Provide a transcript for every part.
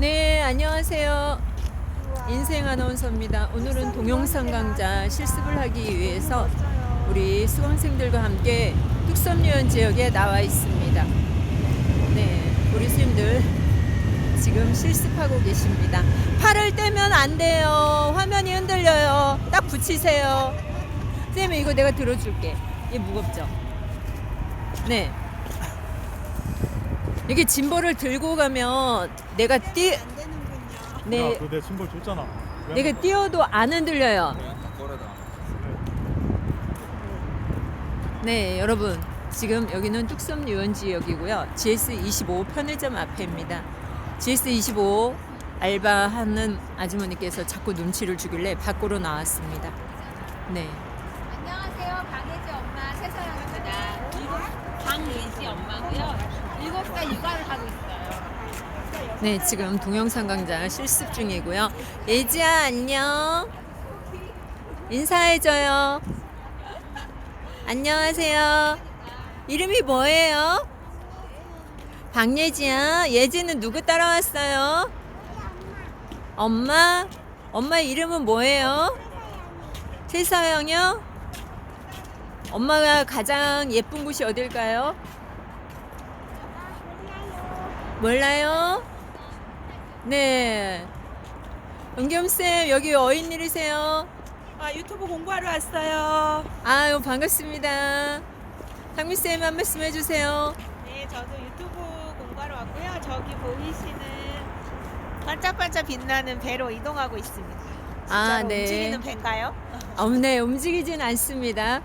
네, 안녕하세요. 인생 아나운서입니다. 오늘은 동영상 강좌 실습을 하기 위해서 우리 수강생들과 함께 뚝섬유원 지역에 나와 있습니다. 네, 우리 스님들 지금 실습하고 계십니다. 팔을 떼면 안 돼요. 화면이 흔들려요. 딱 붙이세요. 쌤 이거 내가 들어줄게. 이게 무겁죠? 네. 이게 짐벌을 들고 가면 내가 뛰 네, 야, 그내 짐벌 줬잖아. 왜 내가 뛰어도 안 흔들려요. 네, 여러분. 지금 여기는 뚝섬 유원지역이고요. GS25 편의점 앞에입니다. GS25 알바하는 아주머니께서 자꾸 눈치를 주길래 밖으로 나왔습니다. 네. 안녕하세요. 강혜지 엄마 최서영입니다. 강예지 엄마고요. 일곱 살 육아를 하고 있어요. 네, 지금 동영상 강좌 실습 중이고요. 예지야, 안녕. 인사해줘요. 안녕하세요. 이름이 뭐예요? 박예지야. 예지는 누구 따라왔어요? 엄마? 엄마 이름은 뭐예요? 최서영이요? 엄마가 가장 예쁜 곳이 어딜까요? 몰라요? 네. 은겸쌤, 여기 어인일이세요? 아 유튜브 공부하러 왔어요. 아유, 반갑습니다. 상미쌤 한 말씀 해주세요. 네, 저도 유튜브 공부하러 왔고요. 저기 보이시는 반짝반짝 빛나는 배로 이동하고 있습니다. 진짜로 아, 네. 움직이는 배인가요? 어, 네, 움직이진 않습니다.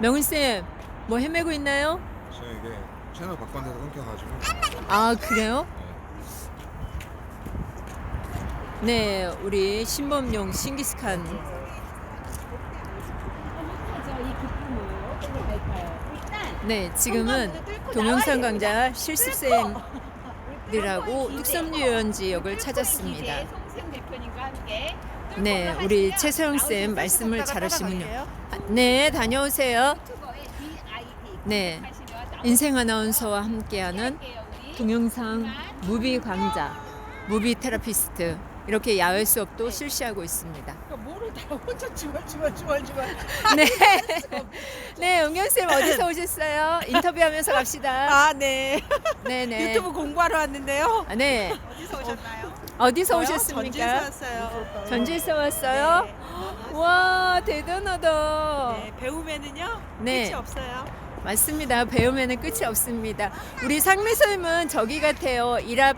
명훈쌤, 뭐 헤매고 있나요? 저 이게 채널 바꾼데서 끊겨가지고 아, 그래요? 네, 우리 신범용 싱기스칸. 네, 지금은 동영상 강좌 실습생들하고 뚝섬유원 지역을 찾았습니다. 송승 대표님과 함께 네, 우리 최서영 쌤 말씀을 잘하시군요. 아, 네, 다녀오세요. 유튜버의 네, 인생 아나운서와 함께하는 동영상 무비 강좌, 무비 테라피스트 이렇게 야외 수업도 실시하고 있습니다. 뭐를 다 혼자 주얼주얼주얼주얼. 네, 네, 은경 쌤 어디서 오셨어요? 인터뷰하면서 갑시다. 아 네. 네, 네. 유튜브 공부하러 왔는데요. 아, 네. 어디서 오셨나요? 어디서 저요? 오셨습니까? 전주에서 왔어요. 전주에서 왔어요? 와, 대단하다. 네, 배움에는요 네. 끝이 없어요. 맞습니다. 배움에는 끝이 없습니다. 우리 상미선님은 저기 같아요. 이랍.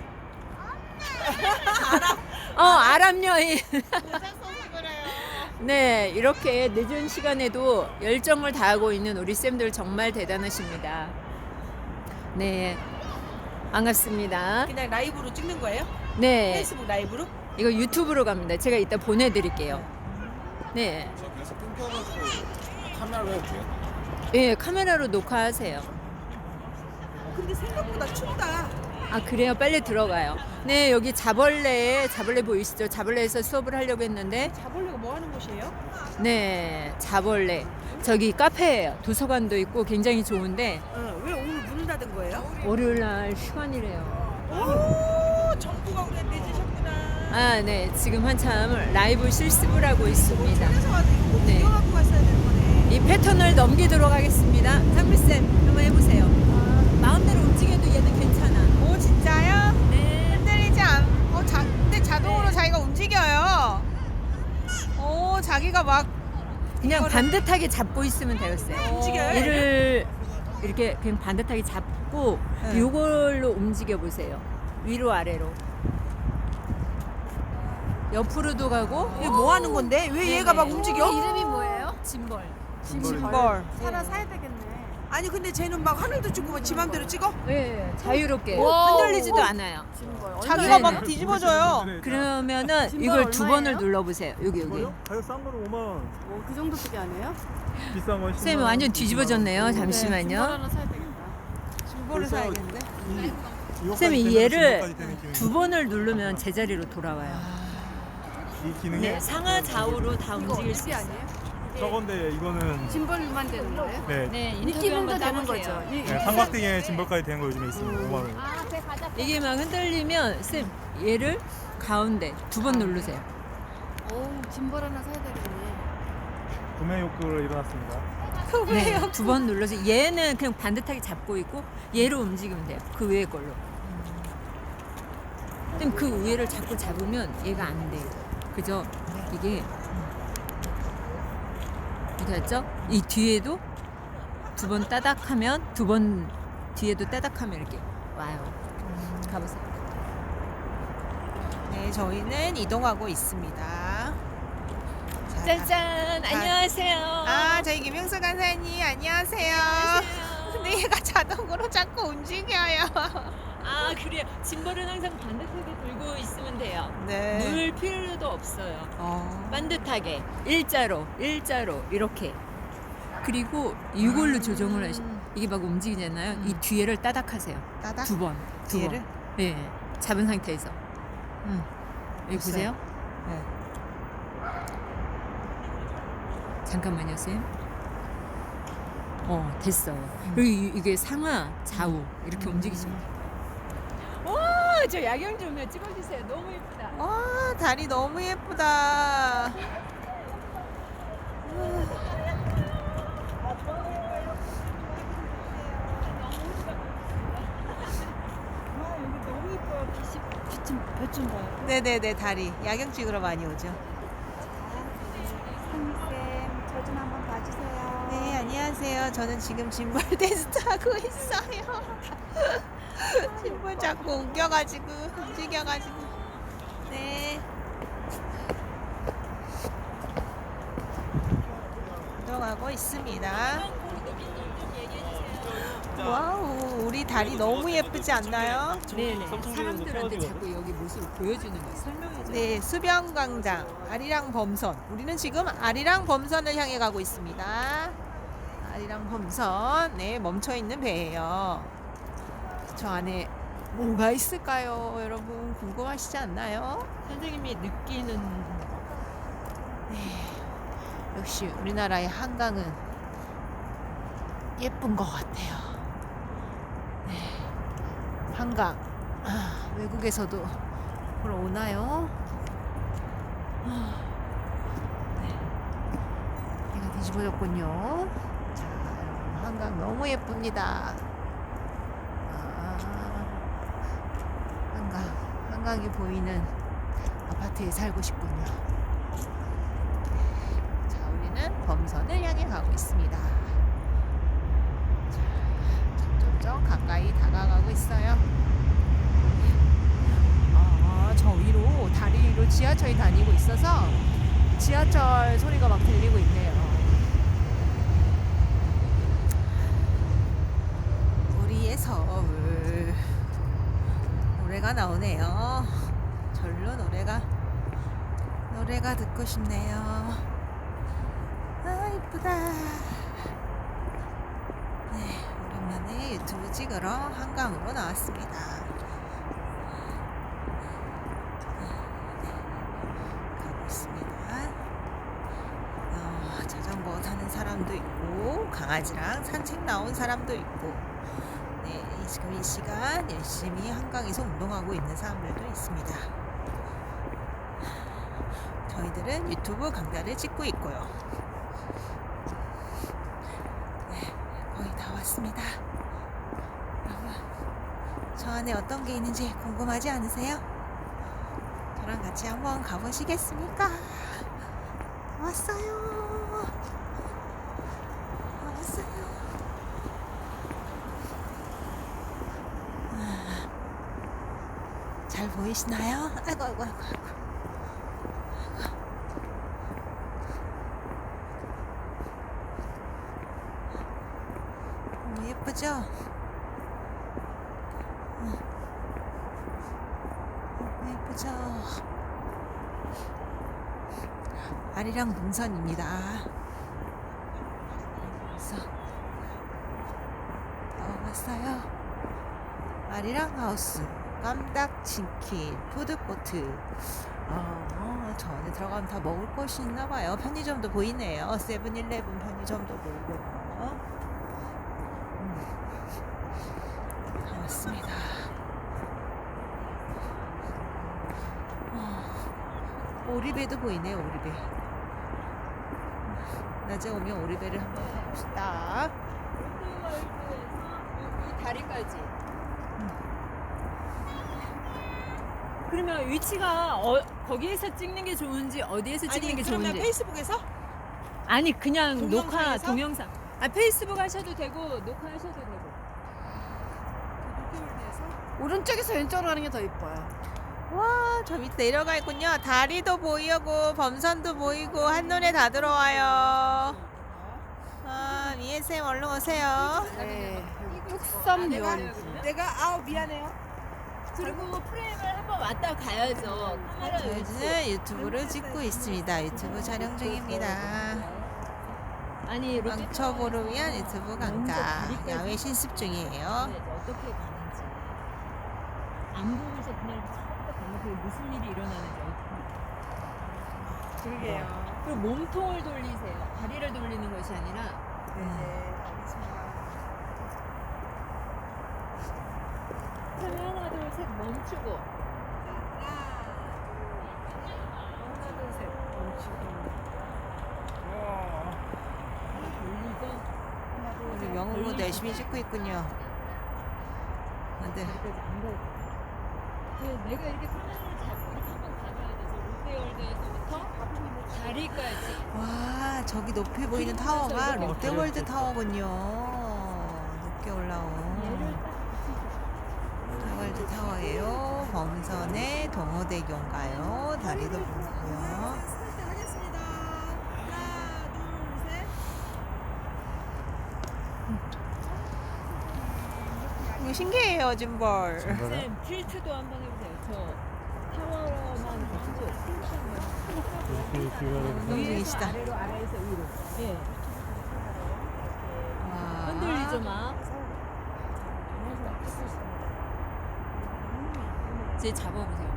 어, 아랍 여인. 네, 이렇게 늦은 시간에도 열정을 다하고 있는 우리 쌤들 정말 대단하십니다. 네, 반갑습니다. 그냥 라이브로 찍는 거예요? 네, 페이스북 라이브로? 이거 유튜브로 갑니다. 제가 이따 보내드릴게요. 네, 저 그래서 끊겨가지고 카메라로 해도 돼요? 예, 카메라로 녹화하세요. 근데 생각보다 춥다. 아 그래요 빨리 들어가요 네 여기 자벌레 자벌레 보이시죠 자벌레에서 수업을 하려고 했는데 자보려고 뭐 하는 곳이에요? 네 자벌레 저기 카페예요 도서관도 있고 굉장히 좋은데 어, 왜 오늘 문을 닫은 거예요? 월요일날 휴관이래요 오, 정부가 우리 늦으셨구나. 아 네 지금 한참 라이브 실습을 하고 있습니다 그래서 와서 네. 구경하고 갔어야 되는 거네. 이 패턴을 넘기도록 하겠습니다 상미쌤 한번 해보세요 마음대로 움직여도 얘는 괜찮아 오, 진짜요? 네 흔들리지 않. 어, 자, 근데 자동으로 자기가 움직여요. 오, 자기가 막 그냥 이거를- 반듯하게 잡고 있으면 되었어요 움직여요. 이를 이렇게 그냥 반듯하게 잡고 네. 이걸로 움직여 보세요. 위로 아래로. 옆으로도 가고. 이게 뭐 하는 건데? 왜 얘가 막 움직여? 이름이 뭐예요? 짐벌. 짐벌. 하나 사야 되겠네. 아니 근데 쟤는 막 하늘도 찍고 막지 맘대로 찍어? 네, 자유롭게 와우. 흔들리지도 않아요. 자기가. 막 뒤집어져요. 그러면은 이걸 두 번을 얼마예요? 눌러보세요. 여기 여기. 이거요? 가격 싼 거는 5만 원, 뭐그 정도 쓰기 아니에요? 비싼 건 10만 쌤 원, 완전 20만 원. 뒤집어졌네요. 짐벌 잠시만요. 하나 사야 되겠다. 짐벌을 사야겠는데? 쌤 이 얘를 두 번을 누르면 제자리로 돌아와요. 이 기능에 네, 상하 좌우로 다 움직일 수 있어요. 아니에요? 저건데 이거는 짐벌만 되는 거예요? 네, 네, 인터뷰 한번 되는. 거죠. 이- 네 삼각대기에 짐벌까지 된거 요즘에 있습니다. 음. 5만 원. 아. 이게 막 흔들리면 쌤 얘를 가운데 두 번 누르세요. 오, 짐벌 하나 사야 되겠네. 구매 욕구를 일어났습니다. 네, 두 번 눌러서 얘는 그냥 반듯하게 잡고 있고 얘로 움직이면 돼요. 그 위에 걸로. 쌤그 위에를 자꾸 잡으면 얘가 안 돼요. 그죠? 이게 이렇게 했죠? 이 뒤에도 두 번 따닥 하면 두 번 뒤에도 따닥 하면 이렇게 와요. 가보세요. 네, 저희는 이동하고 있습니다. 자, 짠짠 안녕하세요. 아, 저희 김영수 간사님 안녕하세요. 근데 얘가 자동으로 자꾸 움직여요. 아 그래요. 짐벌은 항상 반듯하게 들고 있으면 돼요. 네. 물 필요도 없어요. 어. 반듯하게 일자로 일자로 이렇게 그리고 이걸로 조정을 하시 이게 막 움직이잖아요 이 뒤에를 따닥하세요 따닥 두 번 두 뒤에를? 번. 네 잡은 상태에서 음. 여기 보세요 네. 잠깐만요 쌤 어, 됐어요. 그리고 이- 이게 상하, 좌우 이렇게 움직이시면 돼요. 와, 저 야경 좀 찍어주세요. 너무 예쁘다. 와, 다리 너무 예쁘다. 봐요. 네네네, 다리. 야경 찍으러 많이 오죠. 쌤, 저좀 한번 봐주세요. 네, 안녕하세요. 저는 지금 짐벌 테스트 하고 있어요. 짐벌 자꾸 옮겨가지고, 움직여가지고. 네. 이동하고 있습니다. 와우, 우리 다리 너무 예쁘지 않나요? 네네. 사람들한테 자꾸 여기 모습을 보여주는 거예요. 설명해줘요. 네, 수변광장 아리랑 범선. 우리는 지금 아리랑 범선을 향해 가고 있습니다. 아리랑 범선. 네, 멈춰 있는 배예요. 저 안에 뭐가 있을까요? 여러분 궁금하시지 않나요? 선생님이 느끼는 역시 우리나라의 한강은 예쁜 것 같아요. 네, 한강 아, 외국에서도 보러 오나요? 아, 네, 해가 뒤집어졌군요. 자, 여러분, 한강 너무 예쁩니다. 아, 한강, 한강이 보이는 아파트에 살고 싶군요. 자, 우리는 범선을 향해 가고 있습니다. 자, 점점점 가까이 다가가고 있어요. 아, 저 위로 다리 위로 지하철이 다니고 있어서 지하철 소리가 막 들리고 있네요. 우리의 서울 노래가 나오네요. 절로 노래가 노래가 듣고 싶네요. 아 이쁘다. 네 오랜만에 유튜브 찍으러 한강으로 나왔습니다. 가고 있습니다. 어, 자전거 타는 사람도 있고 강아지랑 산책 나온 사람도 있고 네 지금 이 시간 열심히 한강에서 운동하고 있는 사람들도 있습니다. 저희들은 유튜브 강좌를 찍고 있고요. 네, 거의 다 왔습니다. 여러분, 저 안에 어떤 게 있는지 궁금하지 않으세요? 저랑 같이 한번 가보시겠습니까? 왔어요. 왔어요. 잘 보이시나요? 아이고 아이고 아이고. 너무 예쁘죠? 어. 너무 예쁘죠? 아리랑 동선입니다. 그래서 나와봤어요. 아리랑 하우스. 깜딱 치킨, 푸드코트. 어, 저 안에 들어가면 다 먹을 것이 있나 봐요. 편의점도 보이네요. 세븐일레븐 편의점도 보이고요. 음. 반갑습니다. 어, 오리배도 보이네요, 오리배. 낮에 오면 오리배를 한번 타봅시다. 이 다리까지. 그러면 위치가 어, 거기에서 찍는 게 좋은지 어디에서 찍는 게 좋은지? 페이스북에서? 아니 그냥 녹화 동영상에서? 동영상. 아 페이스북 하셔도 되고 녹화하셔도 되고. 오른쪽에서 왼쪽으로 가는 게 더 이뻐요. 와, 저 밑에 내려가 있군요. 다리도 보이고, 범선도 보이고, 한눈에 다 들어와요. 아, 미애쌤 얼른 오세요. 네. 뚝섬 유원지. 내가, 아우, 미안해요. 그리고 프레임을 한번 왔다 가야죠. 카메라. 저희는 유튜브를 찍고 있습니다. 유튜브 촬영 중입니다. 아니 왕초보를 위한 유튜브 강가. 야외 신습 중이에요. 네, 어떻게 가는지 안 보면서 그냥 처음부터 무슨 일이 일어나는지 어떻게 그러게요. 그리고 몸통을 돌리세요 다리를 돌리는 것이 아니라 네, 알겠습니다. 그러면 하나 둘 셋 멈추고 하나 돌리고 우리 명호도 열심히 찍고 있군요. 네. 여기까지 안 가요 그 내가 이렇게 카메라를 잡고 이렇게 한번 가봐야 돼서 롯데월드에서부터 다리까지 와 저기 높이 보이는 타워가 롯데월드 타워군요 타워예요 범선의 동호대교인가요 다리도 보이고요 이거 신기해요 짐벌 쌤 틸트도 한번 해보세요. 저 타워만 틸트 한번. 이렇게 기회가 운동 위에서 중이시다. 아래로 아래에서 위로. 예. 와. 흔들리죠 막. 제 잡아보세요.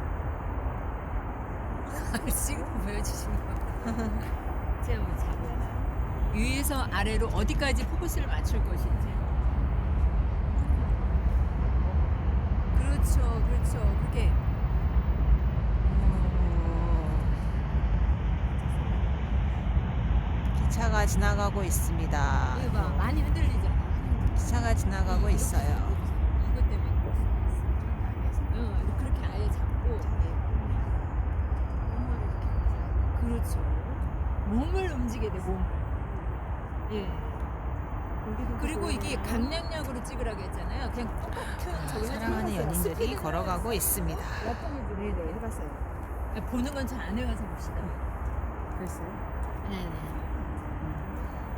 지금 보여주시는 거. 제가 한번 잡아보세요. 위에서 아래로 어디까지 포커스를 맞출 것인지. 그렇죠, 그렇죠. 그게 기차가 지나가고 있습니다 이거 봐, 많이 흔들리잖아. 기차가 지나가고 있어요 이것 때문에 그럴 수가 있어. 응, 그렇게 아예 잡고 몸을 이렇게 그렇죠. 몸을 움직여야 돼, 몸. 예. 그리고 이게 강량약으로 찍으라고 했잖아요. 그냥 똑같은 저기 사랑하는 연인들이 걸어가고 있습니다 네네 해봤어요. 보는 건 잘 안 해가서 봅시다. 그랬어요? 네네.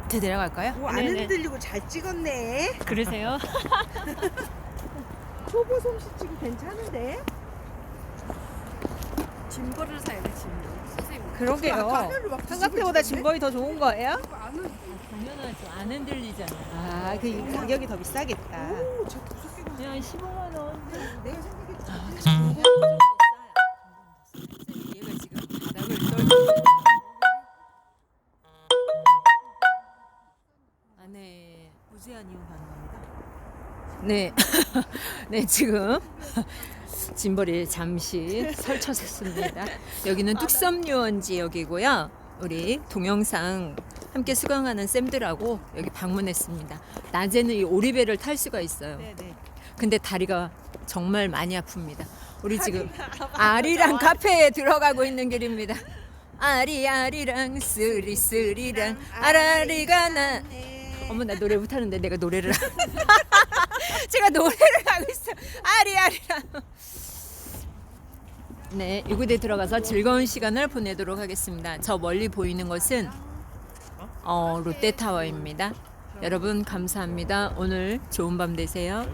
저 내려갈까요? 오, 안 네네. 흔들리고 잘 찍었네. 그러세요? 초보 솜씨 찍고 괜찮은데? 짐벌을 사야 돼, 짐벌. 선생님. 그러게요 막 삼각대보다 짐벌이 더 좋은 거예요? 당연하죠. 안 흔들리잖아. 아, 그 가격이 더 비싸겠다. 오, 저 무섭게 그냥 15만 원. 내가 생각했지. 얘가 지금 바닥을 떨고 안에 무제한 이용 가능합니다. 네, 네 지금 짐벌이 잠시 설쳐졌습니다. 여기는 뚝섬 유원 지역이고요. 우리 동영상 함께 수강하는 쌤들하고 여기 방문했습니다. 낮에는 이 오리배를 탈 수가 있어요. 네네. 근데 다리가 정말 많이 아픕니다. 우리 지금 아리랑 카페에 들어가고 있는 길입니다. 아리 아리랑 쓰리 쓰리랑 아라리가 나 어머 나 노래 못하는데 내가 노래를 제가 노래를 하고 있어 아리아리랑 네 이곳에 들어가서 즐거운 시간을 보내도록 하겠습니다. 저 멀리 보이는 것은 어, 롯데타워입니다. 여러분 감사합니다. 오늘 좋은 밤 되세요.